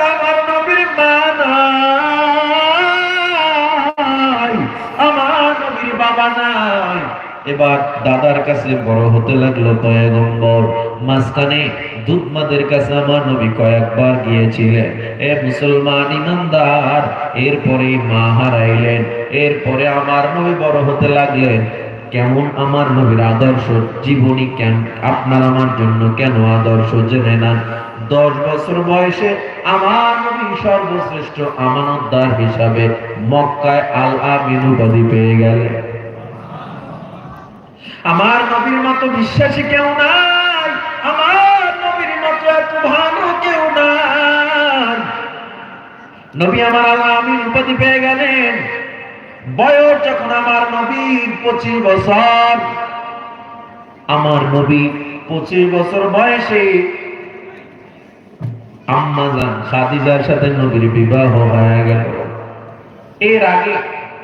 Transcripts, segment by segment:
আমার নবীর বাবা নাই। এবার দাদার কাছে বড় হতে লাগল পয়গম্বর। মাঝখানে দুধমাদের কাছে আমার নবী কয়েকবার গিয়েছিলেন। এ মুসলমান ইমানদার, এরপরে মা হারাইলেন, এরপরে আমার নবী বড় হতে লাগলেন। কেমন আমার নবীর আদর্শ? জীবনী কেন আপনার আমার জন্য কেন আদর্শ? জেনে না দশ বছর বয়সে আমার নবী সর্বশ্রেষ্ঠ আমানতদার হিসাবে মক্কায় আল আমিন উপাধি পেয়ে গেলেন। আমার নবীর মতো বিশ্বাসী কেউ নাই, আমার নবীর মতো এত ভালো কেউ নাই। নবী আমার আমিন উপাধি পেয়ে গেলেন। বয়স যখন আমার নবীর পঁচিশ বছর, আমার নবী পঁচিশ বছর বয়সে আম্মাজান খাদিজার সাথে নবীর বিবাহ হয়ে গেল। এর আগে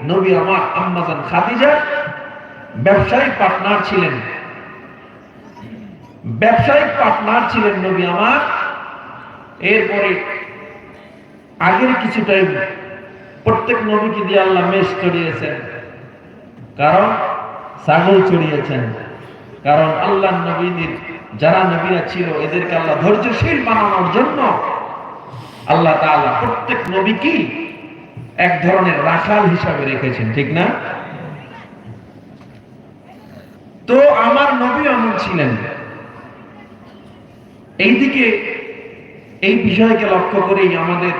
নবী আমার আম্মাজান খাদিজা ব্যবসায়িক পার্টনার ছিলেন। ব্যবসায়িক পার্টনার ছিলেন নবী আমার। এরপরে আগের কিছুটাই প্রত্যেক নবীকে দিয়ে আল্লাহ মেষ চড়িয়েছেন। কারণ ছাগল চড়িয়েছেন। কারণ আল্লাহ নবীদের যারা নবীরা ছিল, এদেরকে আল্লাহ ধৈর্যশীল বানানোর জন্য আল্লাহ তাআলা প্রত্যেক নবীকে এক ধরনের রাখাল হিসাবে রেখেছেন, ঠিক না? তো আমার নবী এমন ছিলেন। এইদিকে এই বিষয়কে লক্ষ্য করেই আমাদের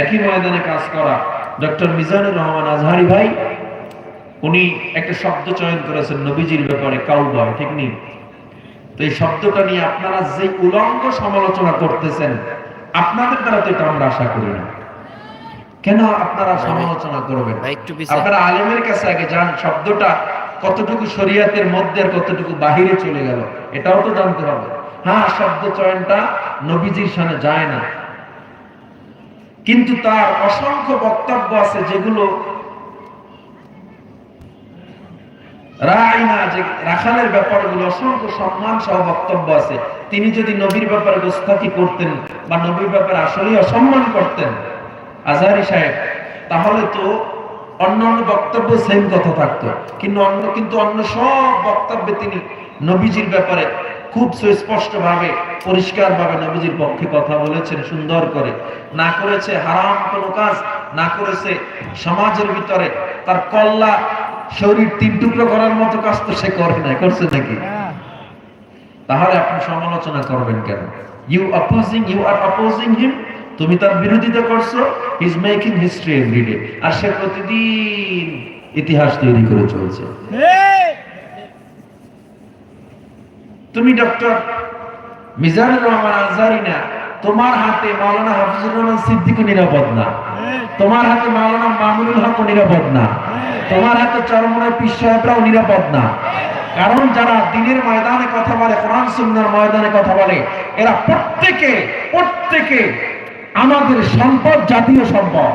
একই ময়দানে কাজ করা ডক্টর মিজানুর রহমান আজহারি ভাই, উনি একটা শব্দ চয়ন করেছেন নবীজির ব্যাপারে কাউবয় ঠিক নেই? তো এই শব্দটা নিয়ে আপনারা যে উলঙ্গ সমালোচনা করতেছেন আপনাদের দ্বারা তো এটা আমরা আশা করি না। কেন আপনারা সমালোচনা করবেন? আপনারা আলেমের কাছে আগে যান শব্দটা কতটুকু শরীয়তের মধ্যে আর কতটুকু বাহিরে চলে গেল এটাও তো জানতে হবে। হ্যাঁ শব্দ চয়নটা নবীজির সামনে যায় না। কিন্তু তার অসংখ্য বক্তব্য আছে যেগুলো রাখালের ব্যাপারগুলো অসংখ্য সম্মান সহ বক্তব্য আছে, তিনি যদি নবীর ব্যাপারে করতেন বা নবীর ব্যাপারে আসলেই অসম্মান করতেন, আজহারি সাহেব, তাহলে তো অন্য অন্য বক্তব্য সেম কথা থাকতো। কিন্তু অন্য কিন্তু অন্য সব বক্তব্যে তিনি নবীজির ব্যাপারে খুব সুস্পষ্ট ভাবে পরিষ্কার ভাবে নবীজির পক্ষে কথা বলেছেন সুন্দর করে। না করেছে হারাম কোনো কাজ, না করেছে সমাজের ভিতরে তার কল্লা শরীর তিন টুকরো করার মতো কাজ তো সে করে না করছে নাকি? তাহলে আপনি সমালোচনা করবেন কেন? You opposing you are opposing him তুমি তার বিরোধিতা করছ is making history every day আর সে প্রতিদিন ইতিহাস তৈরি করে চলছে। তুমি ডক্টর মিজানুর রহমান আজহারি না? তোমার হাতে মাওলানা হাফিজুর রহমান সিদ্দিকও নিরাপদ না। তোমার হাতে মাওলানা মামুনুল হক নিরাপদ না। তোমার হাতে চরমনায় পীর সাহেবরাও নিরাপদ না। কারণ যারা দিনের ময়দানে কথা বলে, কোরআন সুন্নাহর ময়দানে কথা বলে, এরা প্রত্যেকে প্রত্যেকে আমাদের সম্পদ, জাতীয় সম্পদ।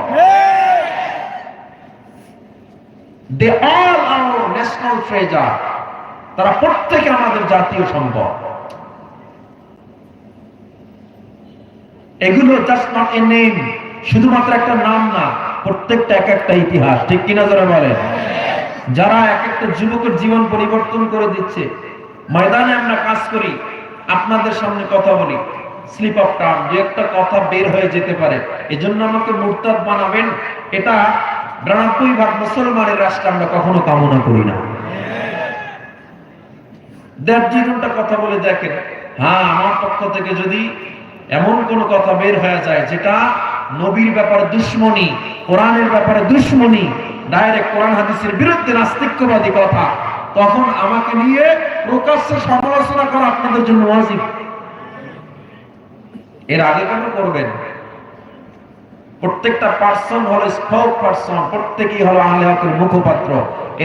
They all our national treasure তারা প্রত্যেকে আমাদের জাতীয় সম্পদ। এগুলো জাস্ট নট এ নেম শুধুমাত্র একটা নাম না, প্রত্যেকটা এক একটা ইতিহাস, ঠিক কিনা যারা বলেন? যারা এক একটা যুবকের জীবন পরিবর্তন করে দিচ্ছে, ময়দানে আমরা কাজ করি, আপনাদের সামনে কথা বলি স্লিপ অফ টার্ম যে একটা কথা বের হয়ে যেতে পারে, এজন্য আমাকে মুরতাদ বানাবেন, এটা বিরানব্বই ভাগ মুসলমানের রাষ্ট্র, আমরা কখনো কামনা করি না। দেড় দুই ঘণ্টা কথা বলে দেখেন হ্যাঁ আমার পক্ষ থেকে যদি এমন কোন কথা বের হয়ে যায়, যেটা নবীর ব্যাপারে দুশ্মনী, কোরআনের ব্যাপারে দুশ্মনী ডাইরেক্ট কোরআন হাদিসের বিরুদ্ধে নাস্তিক্যবাদী কথা। তখন আমাকে নিয়ে প্রকাশ্যে সমালোচনা করা আপনাদের জন্য ওয়াজিব। এর আগে কেন করবেন? প্রত্যেকটা পার্সন হলো স্পোক পার্সন প্রত্যেকেই হলো আহলে হকের মুখপাত্র।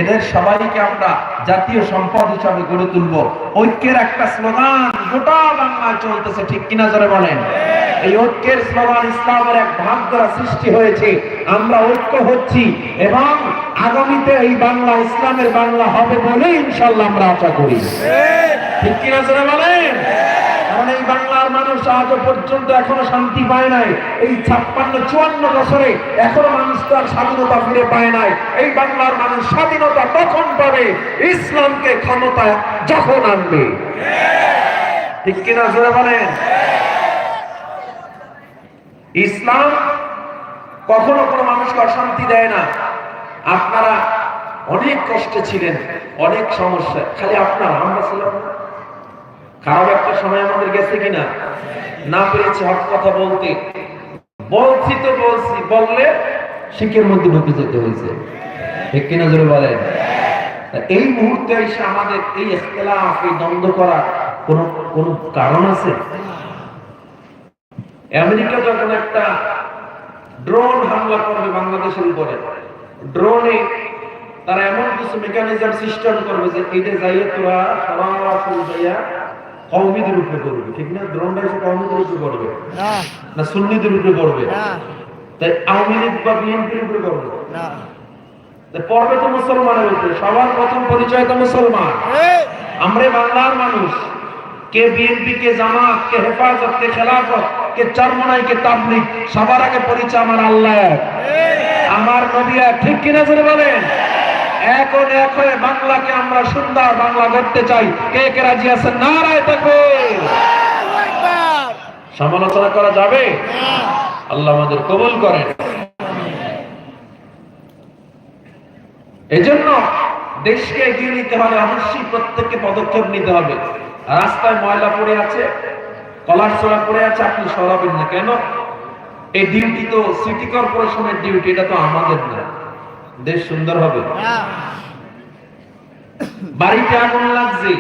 এদের সবাইকে আমরা জাতীয় সম্পদ হিসাবে গড়ে তুলব। ঐক্যের একটা স্লোগান গোটা বাংলায় চলতেছে, ঠিক কিনা জোরে বলেন? এই ঐক্যের স্লোগান ইসলামের এক ভাগ দ্বারা সৃষ্টি হয়েছে। আমরা ঐক্য হচ্ছি এবং আগামীতে এই বাংলা, ইসলামের বাংলা হবে বলে ইনশাল্লাহ আমরা আশা করি। ঠিক কিনা বলেন? কারণ এই বাংলার মানুষ আজ পর্যন্ত এখনও শান্তি পায় নাই। এই ছাপ্পান্ন, চুয়ান্ন বছরে এখনও মানুষ তার স্বাধীনতা ফিরে পায় নাই। এই বাংলার মানুষ স্বাধীনতা তখন পাবে? ইসলামকে ক্ষমতায় যখন আনবে। ঠিক কিনা বলেন? ইসলাম কখনো কোনো মানুষকে অশান্তি দেয় না। আপনারা অনেক কষ্টে ছিলেন, অনেক সমস্যা। খালি আপনারা, আমরা ছিলাম খারাপ একটা সময় আমাদের গেছে কিনা? না পেরেছি হক কথা বলতে। বলছি তো বলছি, বললে শিখের মধ্যে ঢুকে যেতে হয়েছে। কিনা জোরে বলেন? এই মুহূর্তে এসে আমাদের এই ইখতিলাফ এই দ্বন্দ্ব করার কোন কোন কারণ আছে? আমেরিকা যখন একটা ড্রোন হামলা করবে বাংলাদেশের উপরে ড্রোনে তারা এমন কিছু মেকানিজম সিস্টেম করবে যে এইটা যাইয়া তোরা সরাসরি যাইয়া কৌমিদের উপরে করবে ঠিক না? ড্রোনটা এসে কৌমিদের উপরে করবে না। না সুন্নিদের উপরে করবে? তাই আওয়ামী লীগ বা বিএনপির উপরে করবে? পর্বে তো মুসলমানের উপরে সবার প্রথম পরিচয় তো মুসলমান। আমরা বাংলার মানুষ। কে বিএনপি কে জামাত কে হেফাজত কে খেলাফত কে চরমনাই কে তাবলিগ, সবার আগে পরিচয় আমার আল্লাহ। আমার নবী এক। ঠিক কিনা জোরে বলেন? এখন এক হয়ে বাংলাকে আমরা সুন্দর বাংলা করতে চাই। কে কে রাজি আছেন? নারায় থাকবে সমালোচনা করা যাবে? আল্লাহ আমাদের কবুল করেন। এজন্য দেশকে এগিয়ে নিতে হলে অবশ্যই প্রত্যেককে পদক্ষেপ নিতে হবে। রাস্তায় ময়লা পড়ে আছে কলার ছোড়া পড়ে আছে, আপনি সরাবেন না। কেন? এই ডিউটি তো সিটি কর্পোরেশনের ডিউটি, এটা তো আমাদের না। দেশ সুন্দর হবে। বাড়িতে আগুন লাগছে।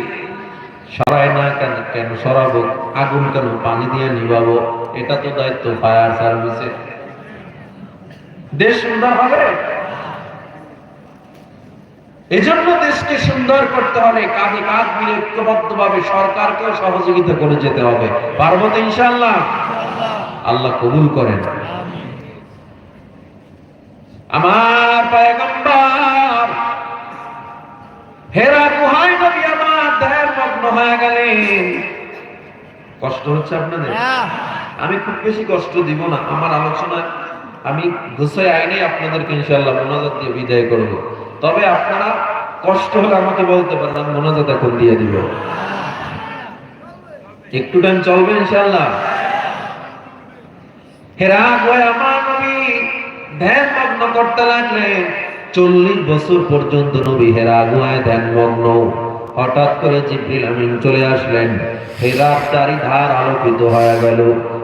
সরাই না কেন? কেন সরাবো? আগুন কেন? পানি দিয়ে নিবাবো এটা তো দায়িত্ব ফায়ার সার্ভিসের। দেশ সুন্দর হবে? এজন্য দেশকে সুন্দর করতে হলে কাঁধে কাঁধ মিলে ঐক্যবদ্ধ ভাবে সরকারকেও সহযোগিতা করে যেতে হবে। পারব তো ইনশাল্লাহ আল্লাহ কবুল করেন। আমার পয়গম্বর হেরা গুহায় নবী আমার ধ্যান মগ্ন হয়ে গেলেন। কষ্ট হচ্ছে আপনাদের? আমি খুব বেশি কষ্ট দিব না। আমার আলোচনা আমি গুছাই আইনে আপনাদেরকে ইনশাল্লাহ মোনাজাত দিয়ে বিদায় করব। তবে আপনারা কষ্ট হলে আমাকে বলতে পারেন, আমি মোনাজাত এখন দিয়ে দিব। একটু টাইম চলবে গোয় আমার নবী, ধ্যান মগ্ন করতে লাগলেন চল্লিশ বছর পর্যন্ত নবী হেরা গোয়ায় ধ্যান মগ্ন। হঠাৎ করে জিব্রিল আমিন চলে আসলেন। হেরার চারিধার আলোকিত হয়ে গেল।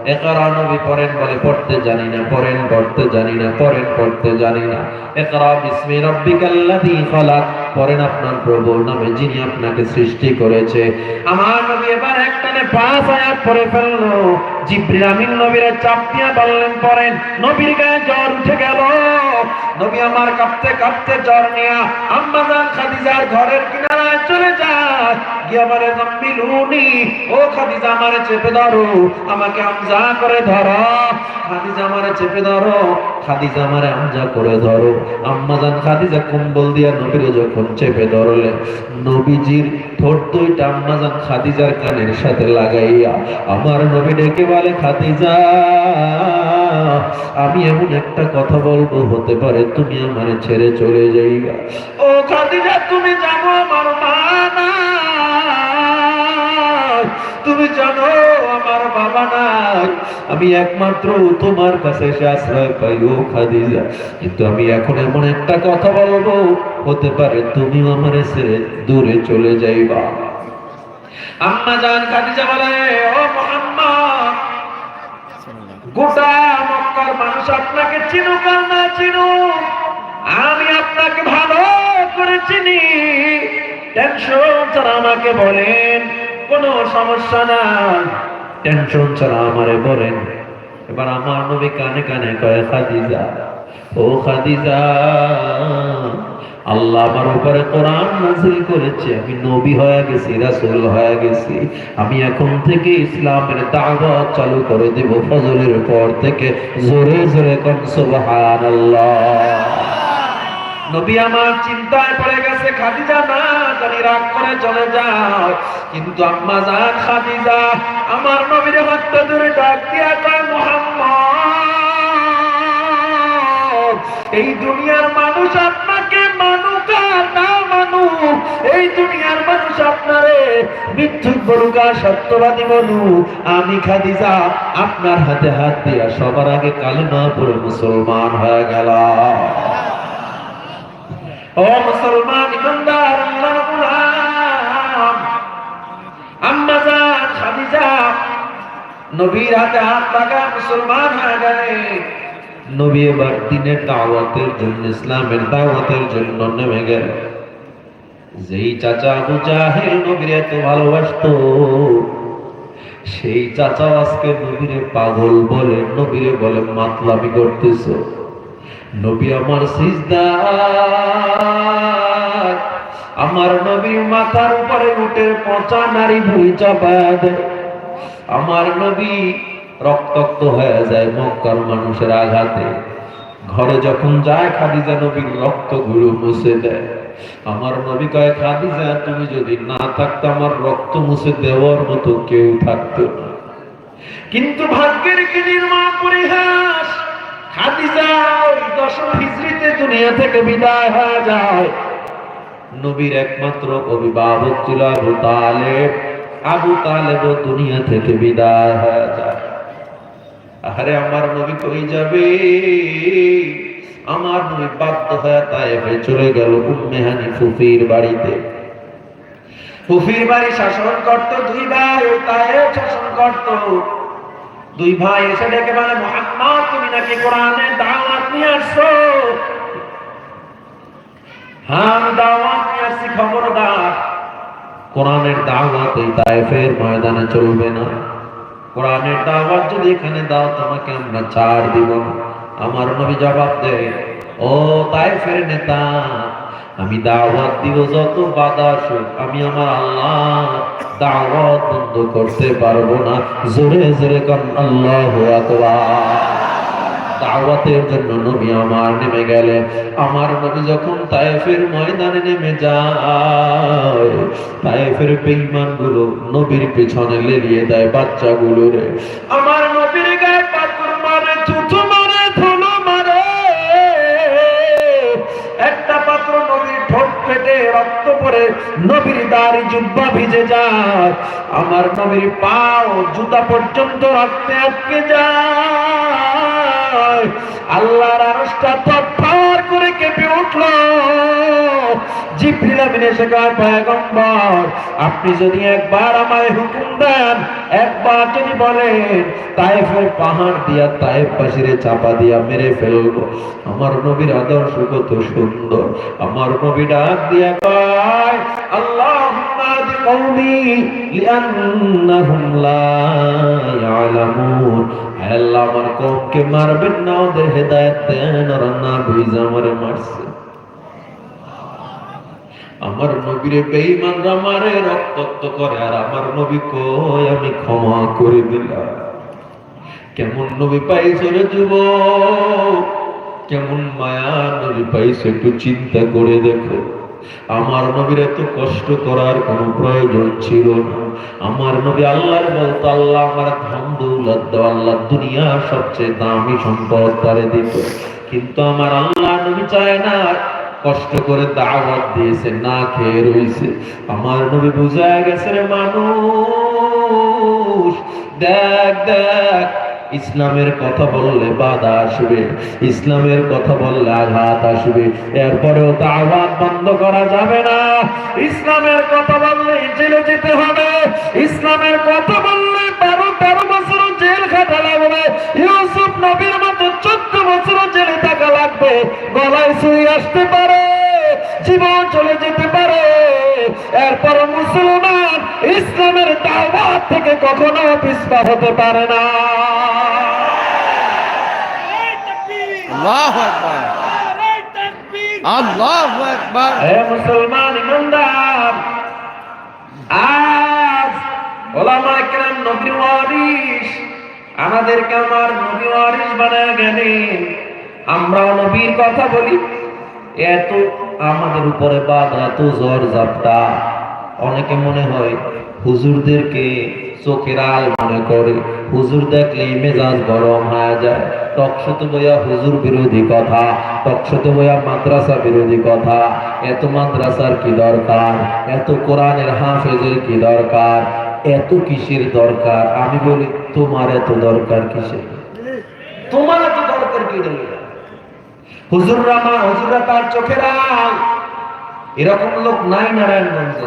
একরা নবী পড়েন বলে পড়তে জানি না, পড়েন, পড়তে জানি না, পড়েন, পড়তে জানি না। একরা বিসমি রব্বিকাল্লাযী খালাক। পড়েন আপনার প্রভুর নামে যিনি আপনাকে সৃষ্টি করেছে। আমার নবী এবার একটানে পাঁচ আয়াত পড়ে ফেলল। জিব্রিল আমিন নবীর চাপ দিয়া বললেন, পড়েন। নবীর গায়ে জ্বর উঠে গেল। নবী আমার কাঁপতে কাঁপতে জ্বর নিয়া আম্মা জান খাদিজার ঘরের কিনারায় চলে যায়। গিয়ে বলে, জম্মিলুনি, ও খাদিজা আমারে চেপে ধরো। আমাকে আমজা করে ধরো। খাদিজা আমারে চেপে ধরো। খাদিজা আমারে আমজা করে ধরো। আম্মা জান খাদিজা কম্বল দিয়া নবীরে যখন চেপে ধরলেন নবীজির ঠোঁট দুইটা আম্মা জান খাদিজার কানের সাথে লাগাইয়া আমার নবী ডেকে বলে, খাদিজা, আমি এমন একটা কথা বলব, হতে পারে তুমি আমারে ছেড়ে চলে যাইবা। ও খাদিজা, তুমি জানো আমার মা নাই। তুমি জানো আমার বাবা নাই। আমি একমাত্র তোমার কাছে এসে আশ্রয় পাই ও খাদিজা। কিন্তু আমি এখন এমন একটা কথা বলব, হতে পারে তুমিও আমার ছেড়ে দূরে চলে যাইবা। আম্মা জান, খাদিজা বলে, ও মোহাম্মদ, গোটা মক্কার মানুষ আপনাকে চিনুক আর না চিনুক, আমি আপনাকে ভালো করে চিনি। টেনশন আমাকে বলেন, কোনো সমস্যা নাই। টেনশন ছাড়া আমারে বলেন এবার আমার নবী কানে কানে কয়, খাদিজা, ও খাদিজা, আল্লাহ আমার উপরে কোরআন নাজিল করেছে। আমি নবী হয়ে গেছি, রাসূল হয়ে গেছি। আমি এখন থেকে ইসলামের দাওয়াত চালু করে দেব ফজরের পর থেকে। জোরে জোরে কোন, সুবহানাল্লাহ। নবী আমার চিন্তায় পড়ে গেছে, খাদিজা না, জানি রাগ করে চলে যায় কিন্তু আম্মা জান, খাদিজা, আমার নবীর হাতটা ধরে ডাক দিয়া কয় মোহাম্মদ, এই দুনিয়ার মানুষ আপনাকে মানুক না মানুক, এই দুনিয়ার মানুষ আপনারে মিথ্যুক বলুক আর সত্যবাদী বলুক। আমি খাদিজা, আপনার হাতে হাত দিয়া সবার আগে কালেমা পড়ে মুসলমান হয়ে গেলাম। ও মুসলমান ইমানদার আল্লাহর গোলাম আম্মা খাদিজা, নবীর হাতে হাত লাগা মুসলমান হয়ে গেলেন নবী এবার দিনের দাওয়াতের জন্য, ইসলামের দাওয়াতের জন্য নেমে গেল। যেই চাচা আবু জাহেল নবীর এত ভালোবাসতো, সেই চাচা আজকে নবীরে পাগল বলে, নবীরে বলে, মাতলামি করতেছ। নবী আমার সিজদা। আমার নবীর মাথার উপরে উঠে পচা নারী ভুই চাপায় আমার নবী রক্তাক্ত হয়ে যায় মক্কার মানুষের আঘাতে। ঘরে যখন যায় খাদিজা নবীর রক্তগুলো মুছে দেয়। আমার নবী কয়, খাদিজা, তুমি যদি না থাকতো, আমার রক্ত মুছে দেওয়ার মতো কেউ থাকতো না। কিন্তু ভাগ্যের কি নির্মম পরিহাস দুনিয়া থেকে বিদায় হয়ে যায়। আরে আমার নবী কই যাবে? আমার নবী বাধ্য হয়ে চলে গেল উম্মে হানি ফুফির বাড়িতে। ফুফির বাড়ি শাসন করত, দুই ভাই তায়েফ শাসন করত। দুই ভাই এসে ডেকে বলে, মোহাম্মদ, তুমি নাকি কোরআনে দাওয়াত নিয়ে আসছো? হ্যাঁ দাওয়াত নিয়ে আসছি, খবরদার। কোরআনের দাওয়াত এই তায়েফের ময়দানে চলবে না। কোরআনের দাওয়াত যদি এখানে দাও তোমাকে আমরা ছাড় দিব আমার নবী জবাব দেয়, ও তায়েফের নেতা আমি দাওয়াত দিব যত বাধা আসুক, আমি আমার আল্লাহ দাওয়াত বন্ধ করতে পারব না। জোরে জোরে কন, আল্লাহু দাওয়াতের জন্য নবী আমার নেমে গেলেন। আমার নবী যখন তায়েফের ময়দানে নেমে যায়, তায়েফেরগুলো নবীর পেছনে লেলিয়ে দেয় বাচ্চাগুলো রে আমার নবীর দাড়ি জুব্বা ভিজে যায় আমার নবীর পাও জুতা পর্যন্ত রক্তে আটকে যায়। আল্লাহর আরশটা তৎপর করে কেঁপে উঠল। জিবরিল আমিন এসে কয়, পয়গম্বর, আপনি যদি একবার আমায় হুকুম দেন, একবার যদি বলেন তায়েফের পাহাড় দিয়া তায়েফ পাশিরে চাপা দিয়া মেরে ফেলব। আমার নবীর আদর্শ কত সুন্দর। আমার নবী ডাক দিয়া কয় ইয়ালামুন। আল্লাহ, আমার কওমকে মারবেন না, ওদের দেন, ওরা না আমারে মারছে। আমার নবীরে বেঈমানরা মারে, রক্তাক্ত করে, আর আমার নবী কই, আমি ক্ষমা করে দিলাম। কেমন নবী পাইছো রে যুব কেমন মায়া নবী পাইছো, একটু চিন্তা করে দেখো। আমার নবীর এত কষ্ট করার কোনো প্রয়োজন ছিল না। আমার নবী আল্লাহর বলতো, আল্লাহ আমার ধন দৌলত আল্লাহ দুনিয়া সবচেয়ে দামি সম্পদ তারে দিত। কিন্তু আমার আল্লাহ নবী চায় না, কষ্ট করে দাওয়াত দিয়েছে, না খেয়ে রইছে। আমার নবী বুঝা গেছে রে মানুষ, দেখ দেখ ইসলামের কথা বললে বাধা আসবে, ইসলামের কথা বললে আঘাত আসবে, এরপরেও দাওয়াত বন্ধ করা যাবে না। ইসলামের কথা বললে জেলে যেতে হবে, ইসলামের কথা বললে বারো, তেরো বছর জেল খাটা লাগবে, ইউসুফ নবীর মতো চোদ্দ বছর জেলে থাকা লাগবে, গলায় শুয়ে আসতে পারে, জীবন চলে যেতে পারে। এরপর মুসলমান ইসলামের দাওয়াত থেকে কখনো পিছপা হতে পারে না। আল্লাহু আকবার। আল্লাহু আকবার। হে মুসলমান ইমানদার আজ ওলামা একরাম নবী ওয়ারিস আমাদেরকে আমার নবী ওয়ারিস বানায় গেলেন। আমরাও নবীর কথা বলি। এত আমাদের উপরে বাধা এত জ্বর জাপটা। অনেকে মনে হয় হুজুরদেরকে চোখের আল মনে করে। হুজুর দেখলে মেজাজ গরম হয়ে যায়। টকশত বইয়া হুজুর বিরোধী কথা টকশত বইয়া মাদ্রাসা বিরোধী কথা। এত মাদ্রাসার কি দরকার? এত কোরআনের হাফেজের কি দরকার? এত কিসের দরকার? আমি বলি, তোমার এত দরকার কিসের? তোমার এত দরকার কি নেই হুজুররা মা, হুজুররা তার এরকম লোক নাই নারায়ণগঞ্জে।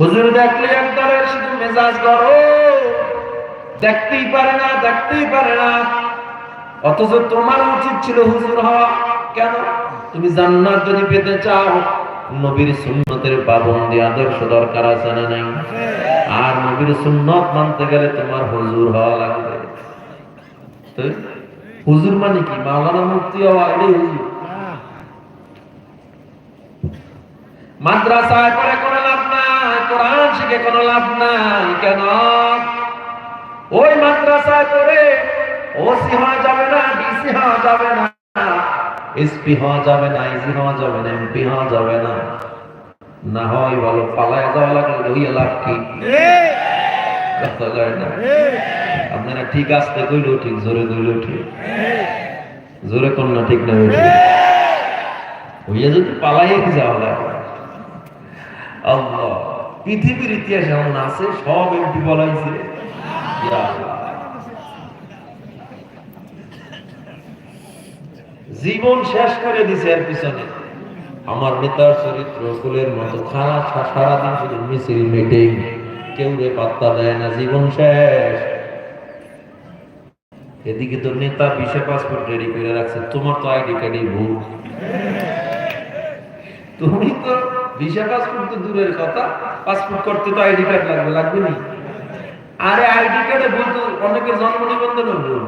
হুজুর দেখলে শুধু মেজাজ দেখতেই পারে না, দেখতেই পারে না। অথচ তোমার উচিত ছিল হুজুর হওয়া। কেন? তুমি জান্নাত যদি পেতে চাও, নবীর সুন্নতের পাবন্দি আদর্শ দরকার আছে না নাই? আর নবীর সুন্নত মানতে গেলে তোমার হুজুর হওয়া লাগবে। হুজুর মানে কি? মাওলানা মুক্তি হওয়া এটাই হুজুর। মাদ্রাসায় পড়ে কোনো লাভ নাই কোরআন শিখে কোনো লাভ নাই কেন? ওই মাদ্রাসায় পড়ে ওসি হওয়া যাবে না ডিসি হওয়া যাবে না এসপি হওয়া যাবে না ইসি হওয়া যাবে না এমপি হওয়া যাবে না। না হয় বলো পালায় যাওয়া লাগলে হইয়া লাভ কি? কথা যায় না। আপনারা ঠিক আসতে কইলেও ঠিক জোরে কইলেও ঠিক জোরে কোন না, ঠিক না হইয়া যদি পালাইয়ে যাওয়া লাগে আল্লাহ, পৃথিবীর ইতিহাস এমন আছে, সব এমপি বলাইছে। জীবন শেষ করে দিছে এর পিছনে। আমার নেতার চরিত্র ফুলের মতো খানা সা- সারাদিন শুধু মিছিল, মিটিং। কেউ রে পাত্তা দেয় না, জীবন শেষ। এদিকে তো নেতা বিশে পাসপোর্ট রেডি করে রাখছে, তোমার তো আইডি কার্ডই ভুল। তুমি তো ভিসা পাসপোর্ট তো দূরের কথা পাসপোর্ট করতে তো আইডি কার্ড লাগবে লাগবে নি? আরে আইডি কার্ডে ভুল তো অনেকের জন্ম নিবন্ধন ভুল।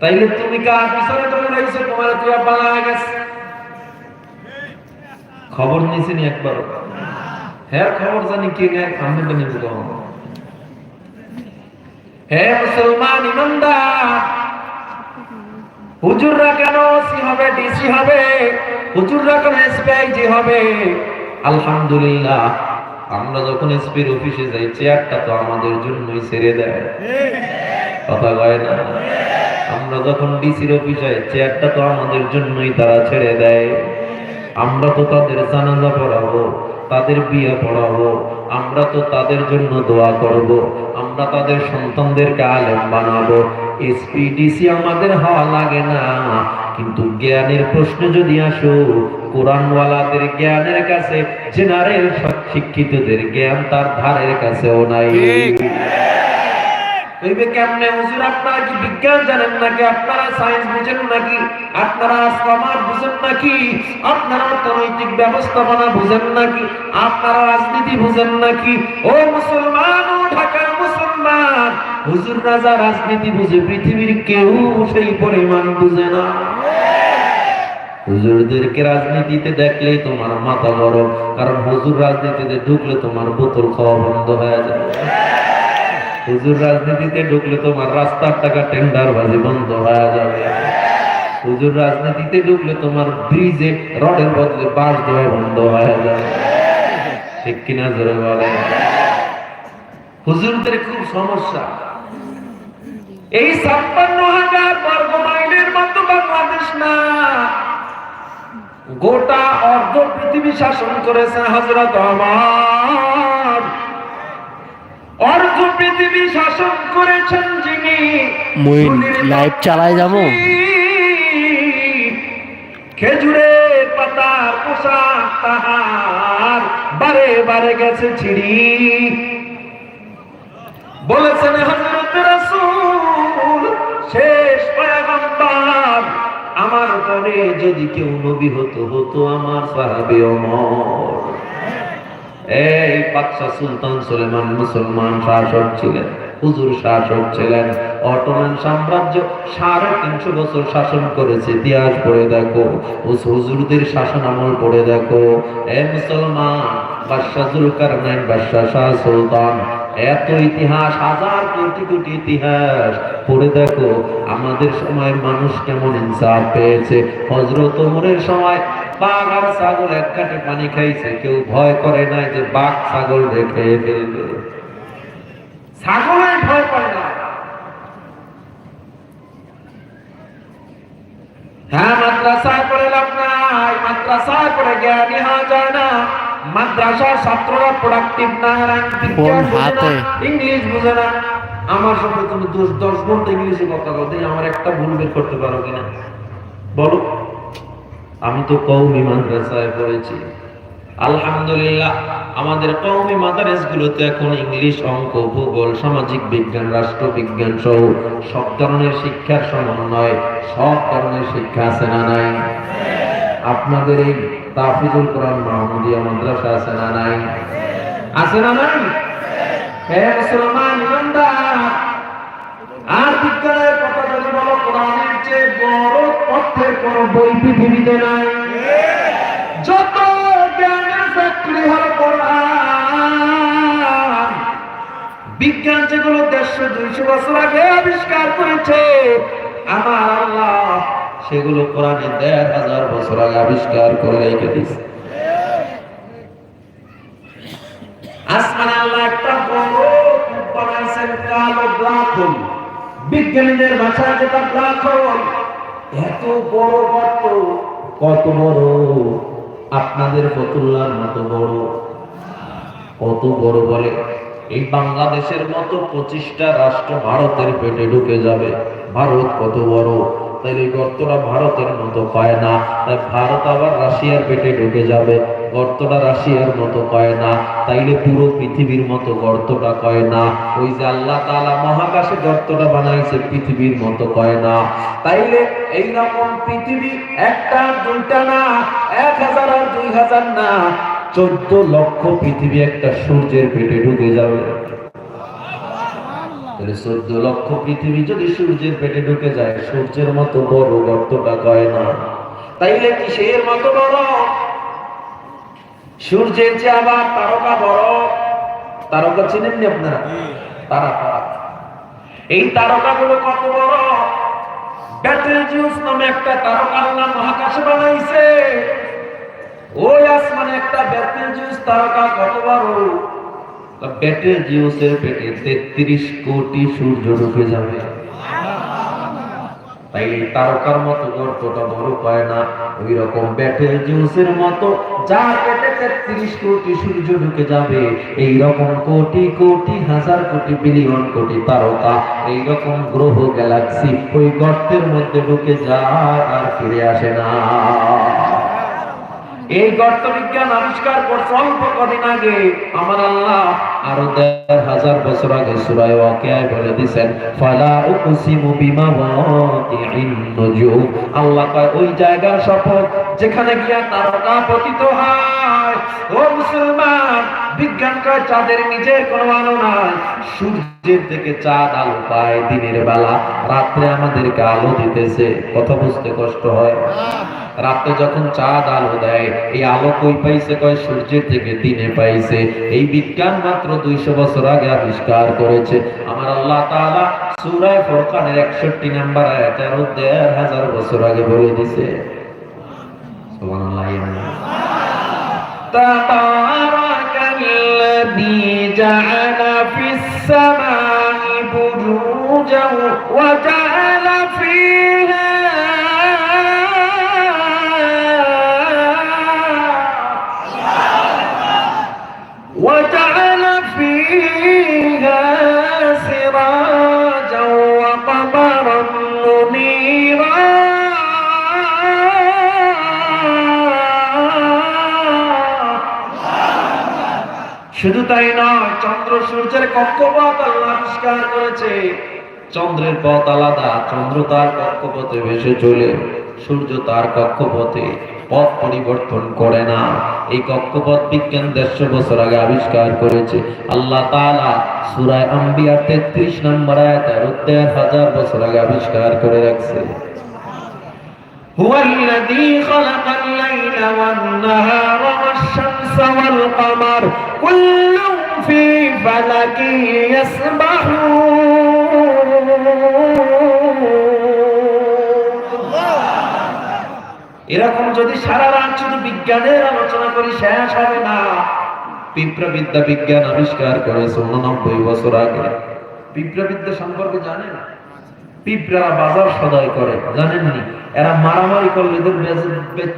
তাইলে তুমি কার পিছনে তুমি রয়েছো তোমার তুই পালা হয়ে গেছে। খবর নিয়েছি নি একবার? হ্যাঁ খবর জানি কে নেয়, আমি তো নিব হে মুসলমান ইমানদার। হুজুররা কেন ওসি হবে, ডিসি হবে? হুজুররা কেন এসপিআইজি হবে? আলহামদুলিল্লাহ, আমরা যখন এসপির অফিসে যাই, চেয়ারটা তো আমাদের জন্যই ছেড়ে দেয়। কথা কয় না? আমরা যখন ডিসির অফিসে চেয়ারটা তো আমাদের জন্যই তারা ছেড়ে দেয়। আমরা তো তাদের জানাজা পড়াবো, তাদের বিয়ে পড়াবো আমরা তো তাদের জন্য দোয়া করব, আমরা তাদের সন্তানদেরকে আলেম বানাবো। এসপিডিসি আমাদের হওয়া লাগে না, কিন্তু জ্ঞানের প্রশ্ন যদি আসো, কোরআনওয়ালাদের জ্ঞানের কাছে, জেনারেল শিক্ষিতদের জ্ঞান তার ধারের কাছেও নাই। হুজুর রাজনীতি রাজা রাজনীতি বুঝে, পৃথিবীর কেউ সেই পরিমাণ বুঝে না। হুজুরদেরকে রাজনীতিতে দেখলেই তোমার মাথা গরম, কারণ হুজুর রাজনীতিতে ঢুকলে তোমার বোতল খাওয়া বন্ধ হয়ে যাবে। হুজুর রাজনীতিতে ঢুকলে তোমার রাস্তার টাকা টেন্ডার বাজি বন্ধ হয়ে যাবে। হুজুর রাজনীতিতে ঢুকলে তোমার ব্রিজে রডের বদলে বাঁশ দেওয়া বন্ধ হয়ে যাবে। ঠিক কিনা জোরে বলে হুজুরদের খুব সমস্যা। এই ছাপ্পান্ন হাজার বর্গ মাইলের মতো বাংলাদেশ না। গোটা অর্ধ পৃথিবী শাসন করেছে হজরত আমার। অর্ধ পৃথিবী শাসন করেছেন যিনি মুইন, লাইভ চালায় যাব? খেজুরে পাতা পোশাক তাহার বারে বারে গেছে ছিড়ি। বলেছেন হযরত রাসূল শেষ পয়গম্বর আমার পরে যদি কেউ নবী হতো হতো আমার সাহাবে ওমর এই বাদশাহ সুলতান সুলেমান মুসলমান শাসক ছিলেন, হুজুর শাসক ছিলেন, অটোমান সাম্রাজ্য সাড়ে তিনশো বছর শাসন করেছে। ইতিহাস পড়ে দেখো হুজুরদের শাসন আমল পড়ে দেখো। এ মুসলমান, বাদশাহ জুলকারনাইন, বাদশাহ শাহ সুলতান এত ইতিহাস, হাজার কোটি কোটি ইতিহাস। পড়ে দেখো, আমাদের সময় মানুষ কেমন ইনসাফ পেয়েছে। হজরত ওমরের সময় বাঘ আর ছাগল এক কাটে পানি খাইছে, কেউ ভয় করে নাই যে বাঘ ছাগল রেখে ফেলবে। ছাগলের ভয় করে না হ্যাঁ মাদ্রাসায় পড়ে লাভ নাই, মাদ্রাসায় পড়ে জ্ঞানী হওয়া যায় না। মাদ্রাসার ছাত্ররা প্রোডাক্টিভ না কোন হাতে? ইংলিশ বুঝে না। আমার সঙ্গে তুমি দশ দশ ঘণ্টা ইংলিশে কথা বলতে আমার একটা ভুল বের করতে পারো কিনা? বলো। আমি তো কৌমি মাদ্রাসায় পড়েছি। আলহামদুলিল্লাহ আমাদের কৌমি মাদ্রাসাগুলোতে এখন ইংলিশ অঙ্ক ভূগোল সামাজিক বিজ্ঞান রাষ্ট্রবিজ্ঞান সহ সব ধরনের শিক্ষার সমন্বয় সব ধরনের শিক্ষা আছে না নাই? আপনাদের এই তাফিজুল কোরআন মাহমুদিয়া মাদ্রাসা আছে না নাই? আছে না নাই? হে মুসলমান ইমানদার, আর বিজ্ঞানের কথা যদি বলো, কোরআনের চেয়ে বড় তথ্যের কোন বই পৃথিবীতে নাই। যত জ্ঞানের ফ্যাক্টরি হলো কোরআন। বিজ্ঞান যেগুলো দেড়শো, দুইশো বছর আগে আবিষ্কার করেছে, আমার আল্লাহ সেগুলো কোরআনে দেড় হাজার বছর আগে আবিষ্কার করে রেখে হোল বিজ্ঞানীদের এত বড় কত বড়? আপনাদের বড়। কত বড় বলে? এই বাংলাদেশের মতো পঁচিশটা রাষ্ট্র ভারতের পেটে ঢুকে যাবে। ভারত কত বড়? তাইলে এই গর্তটা ভারতের মতো পায় না। তাই ভারত আবার রাশিয়ার পেটে ঢুকে যাবে। গর্তটা রাশিয়ার মতো কয় না। তাইলে পুরো পৃথিবীর মতো গর্তটা কয় না। ওই যে আল্লাহ তাআলা মহাকাশে গর্তটা বানাইছে, পৃথিবীর মতো কয় না। তাইলে এই রকম পৃথিবী একটা, দুইটা না, এক হাজার আর দুই হাজার না, চোদ্দ লক্ষ পৃথিবী একটা সূর্যের পেটে ঢুকে যাবে। তাহলে চোদ্দ লক্ষ পৃথিবী যদি সূর্যের পেটে ঢুকে যায় সূর্যের মতো বড় গর্তটা কয় না। তাইলে কিসের মতো বড়? সূর্যের চেয়ে আবার তারকা বড় তারকা চিনেননি আপনারা? তারা তারা। এই তারকাগুলো কত বড়? ব্যাটেল জিউস নামে একটা তারকা আল্লাহ মহাকাশে বানাইছে। ওই আসমানে একটা ব্যাটেল জিউস তারকা কত বড়? ব্যাটেল জিউসের পেটে তেত্রিশ কোটি সূর্য ঢুকে যাবে। তাই তারকার মতো গর্তটা বড় পায় না ওই রকম ব্যাটেল জিউসের মতো পেটে তেত্রিশ কোটি সূর্য ঢুকে যাবে এই রকম কোটি কোটি, হাজার কোটি, বিলিয়ন কোটি তারকা এই রকম গ্রহ গ্যালাক্সি ওই গর্তের মধ্যে ঢুকে যায় আর ফিরে আসে না। এই গর্ত বিজ্ঞান আবিষ্কার করছে অল্প কদিন আগে। আমার আল্লাহ আরও দেড় হাজার বছর আগে সুরায় ওয়াকিয়ায় বলে ফালা উকসিমু আল্লাহ কয়, ওই জায়গার শপথ যেখানে গিয়া তারকা পতিত হয়। ও মুসলমান, বিজ্ঞান কয়, চাঁদের নিজের কোনো আলো নাই। সূর্যের থেকে চাঁদ আলো পায় দিনের বেলা। রাত্রে আমাদেরকে আলো দিতেছে। কথা বুঝতে কষ্ট হয়। রাতে যখন চাঁদ আলো দেয়, এই আলো কই পাইছে কয় সূর্যের থেকে, দিনে পাইছে। এই বিজ্ঞান মাত্র দুইশো বছর আগে আবিষ্কার করেছে। আমার আল্লাহ তাআলা সূরায়ে ফোরকানের একষট্টি নাম্বার আয়াতে আরও দেড় হাজার বছর আগে বলে দিছে। সুবহানাল্লাহ تبارك الذي جعل في السماء بروجا وجعل فيها তাই নয়, চন্দ্র সূর্যের কক্ষপথ আল্লাহ আবিষ্কার করেছে। চন্দ্রের পথ আলাদা, চন্দ্র তার কক্ষপথে ভেসে চলে, সূর্য তার কক্ষপথে পথ পরিবর্তন করে না। এই কক্ষপথ বিজ্ঞান দেড়শো বছর আগে আবিষ্কার করেছে। আল্লাহ তালা সুরায় আম্বিয়া তেত্রিশ নম্বর আয়াত দেড় হাজার বছর আগে আবিষ্কার করে রাখছে। হুয়াল্লাযী খালাকাল الليل والنهار والشمس والقمر كل في فلك يسبحون এরকম যদি সারা রাত শুধু বিজ্ঞানের আলোচনা করি শেষ হবে না পিঁপড়াবিদ্যা বিজ্ঞান আবিষ্কার করেছে উননব্বই বছর আগে পিঁপড়াবিদ্যা সম্পর্কে জানেন পিঁপড়া বাজার সদাই করে জানেননি? এরা মারামারি করলে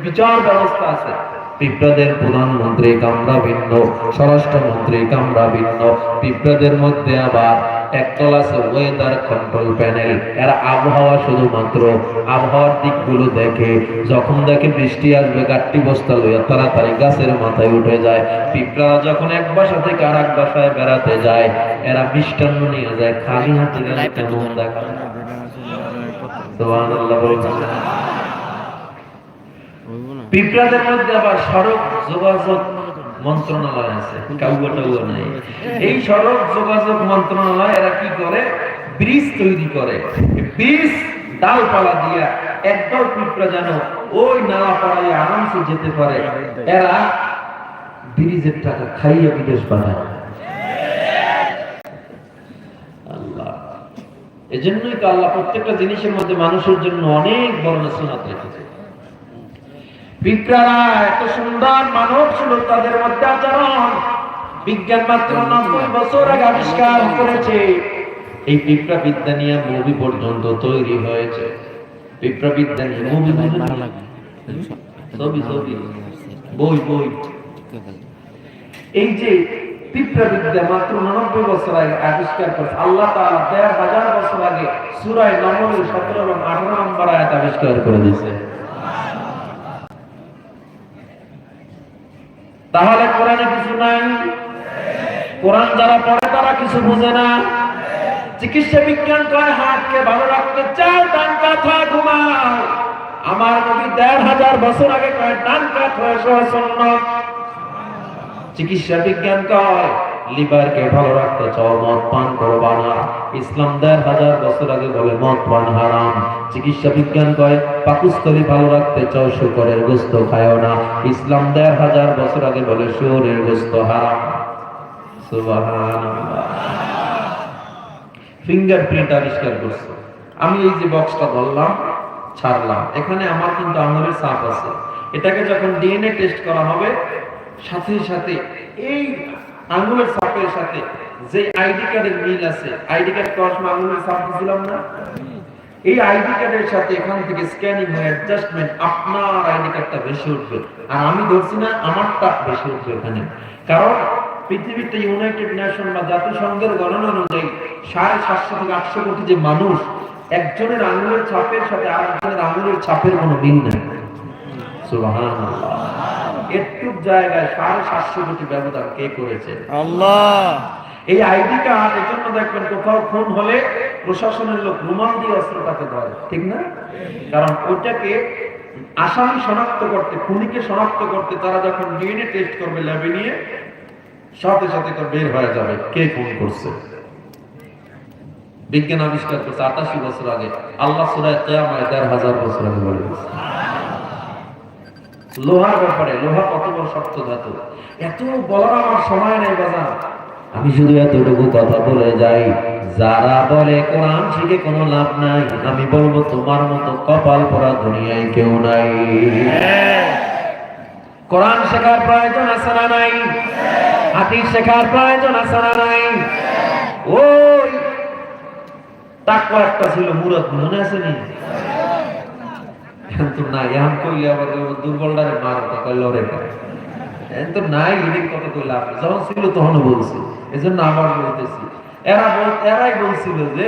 বিচার ব্যবস্থা আছে। পিঁপড়াদের প্রধানমন্ত্রী কামরা ভিন্ন স্বরাষ্ট্রমন্ত্রী কামরা ভিন্ন। পিঁপড়াদের মধ্যে আবার একতল আছে ওয়েদার কন্ট্রোল প্যানেল এরা আবহাওয়া শুধুমাত্র আবহাওয়ার দিকগুলো দেখে যখন দেখে বৃষ্টি আসবে গাঠটি বস্তা লইয়া তাড়াতাড়ি গাছের মাথায় উঠে যায়। পিঁপড়ারা যখন এক বাসা থেকে আর এক বাসায় বেড়াতে যায় এরা মিষ্টান্ন নিয়ে যায় খালি হাতে গেলে কেমন দেখা সুবহানাল্লাহ বলছেন পিঁপড়াদের মধ্যে আবার সড়ক যোগাযোগ মন্ত্রণালয় আছে। এই সড়ক যোগাযোগ মন্ত্রণালয় এরা কি করে? ব্রিজ তৈরি করে। ব্রিজ ডালপালা দিয়া একদল পিঁপড়া যেন ওই নালা পাড়ায় আরামসে যেতে পারে। এরা ব্রিজের টাকা খাইয়ে বিদেশ আল্লাহ। এজন্যই তো আল্লাহ প্রত্যেকটা জিনিসের মধ্যে মানুষের জন্য অনেক বড় নসিহত রেখেছে। এত সুন্দর মানব তাদের মধ্যে আচরণ। বিজ্ঞান মাত্র নব্বই বছর আগে আবিষ্কার করেছে। এই পিঁপড়া বিদ্যা নিয়ে মুভি পর্যন্ত তৈরি হয়েছে। পিঁপড়া বিদ্যা নিয়ে মুভি ছবি ছবি। বই বই। এই যে পিঁপড়া বিদ্যা মাত্র নব্বই বছর আগে আবিষ্কার করেছে আল্লাহ তাআলা দেড় হাজার বছর আগে সুরায় নমলের সতেরো এবং আঠারো নম্বর আয়াত আবিষ্কার করে দিয়েছে। তাহলে কোরআনে কিছু নাই? কোরআন যারা পড়ে তারা কিছু বোঝে না। চিকিৎসা বিজ্ঞান কয়, হাতকে ভালো রাখতে চাও, ডান কাত ঘুমাও। আমার নবী দেড় হাজার বছর আগে কয়, ডান কাত হয়ে সহ চিকিৎসা বিজ্ঞান কয় লিভারকে ভালো রাখতে চাও, মদ পান করবা না ইসলাম দেড় হাজার বছর আগে বলে, মদ পান হারাম। চিকিৎসা বিজ্ঞান কয়, পাকুস্থলী ভালো রাখতে চাও, শুকরের গোস্ত খায়ও না। ইসলাম দেড় হাজার বছর আগে বলে, শুয়োরের গোস্ত হারাম। ফিঙ্গারপ্রিন্ট আবিষ্কার আমি এই যে বক্সটা ধরলাম, ছাড়লাম। এখানে আমার কিন্তু আঙুলের ছাপ আছে। এটাকে যখন ডিএনএ টেস্ট করা হবে, সাথে সাথে এই আঙুলের ছাপের সাথে যে আইডি কার্ডের মিল আছে, আইডি কার্ড করার সময় আঙুলের ছাপ দিছিলাম না। এই আইডি কার্ডের সাথে এখান থেকে স্ক্যানিং হয়ে অ্যাডজাস্টমেন্ট আপনার আইডি কার্ডটা বেশি উঠবে। আর আমি ধরছি না, আমারটা বেশি উঠবে এখানে। কারণ পৃথিবীতে ইউনাইটেড নেশন বা জাতিসংঘের গণনা অনুযায়ী সাড়ে সাতশো থেকে আটশো কোটি যে মানুষ, একজনের আঙুলের ছাপের সাথে আরেকজনের আঙুলের ছাপের কোনো মিল নেই। সুবহানাল্লাহ। একটু জায়গায় সাড়ে সাতশো কোটি ব্যবধান কে করেছে? আল্লাহ। এই আইডি কার্ড এর জন্য দেখবেন কোথাও খুন হলে প্রশাসনের লোক রুমাল দিয়ে অস্ত্রটাকে ধরে ঠিক না? কারণ ওইটাকে আসামি শনাক্ত করতে খুনিকে শনাক্ত করতে তারা যখন ডিএনএ টেস্ট করবে ল্যাবে নিয়ে সাথে সাথে তো বের হয়ে যাবে কে খুন করছে। বিজ্ঞান আবিষ্কার করছে আটাশি বছর আগে। আল্লাহ সুরায় দেড় হাজার বছর আগে বলে লোহার ব্যাপারে, লোহা কত বড় শক্ত ধাতু? এত বলার আমার সময় নেই, বাজার। আমি শুধু এতটুকু কথা বলে যাই, যারা বলে কোরআন শিখে কোনো লাভ নাই, আমি বলব তোমার মতো কপাল পরা দুনিয়ায় কেউ নাই। কোরআন শেখার প্রয়োজন আছে না নাই? হাতির শেখার প্রয়োজন আছে না নাই? ওই, তাকওয়া একটা ছিল, মুরাদ, মনে আছে নি? এখন কইলে আবার দুর্বলটারে মার টাকা লড়ে এখন তো নাই এদিক কত কইলে আপনি যখন ছিল তখনও বলছি এজন্য আবার বলতেছি এরা বল এরাই বলছিল যে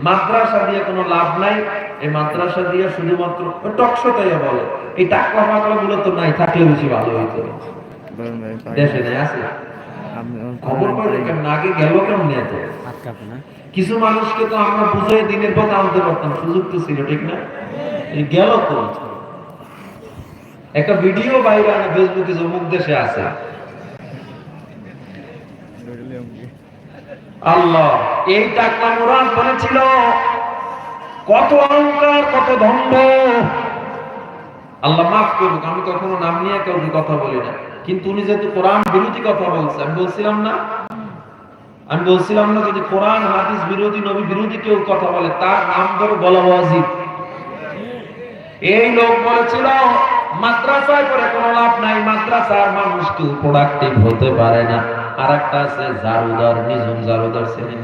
মাদ্রাসা দিয়ে কোনো লাভ নাই এই মাদ্রাসা দিয়ে শুধুমাত্র টকশোটাই বলে এই টাকলা ফাকলা গুলো তো নাই থাকলে বেশি ভালো হইতো দেশে নেই আছে খবর পাইলে কেমন আগে গেল কেমন এত কিছু মানুষকে তো আমরা বুঝে দিনের পথ আনতে পারতাম সুযোগ তো ছিল ঠিক না গেল একটা ভিডিও বাইরে ফেসবুকে অমুক দেশে আছে। আল্লাহ, এই টাকা বলেছিল কত অহংকার, কত আল্লাহ মাফ করুক, আমি কখনো নাম নিয়ে কাউকে কথা বলি না। কিন্তু উনি যেহেতু কোরআন বিরোধী কথা বলছে, আমি বলছিলাম না। আমি বলছিলাম না যদি কোরআন, হাদিস বিরোধী, নবী বিরোধী কেউ কথা বলে, তার নাম ধরে বলা উচিত এই লোক বলেছিল, মাদ্রাসায় পরে কোনো লাভ নাই, মাদ্রাসার মানুষ কেউ প্রোডাক্টিভ হতে পারে না। আর একটা আছে জারুদার নিজম জারুদার ছেলে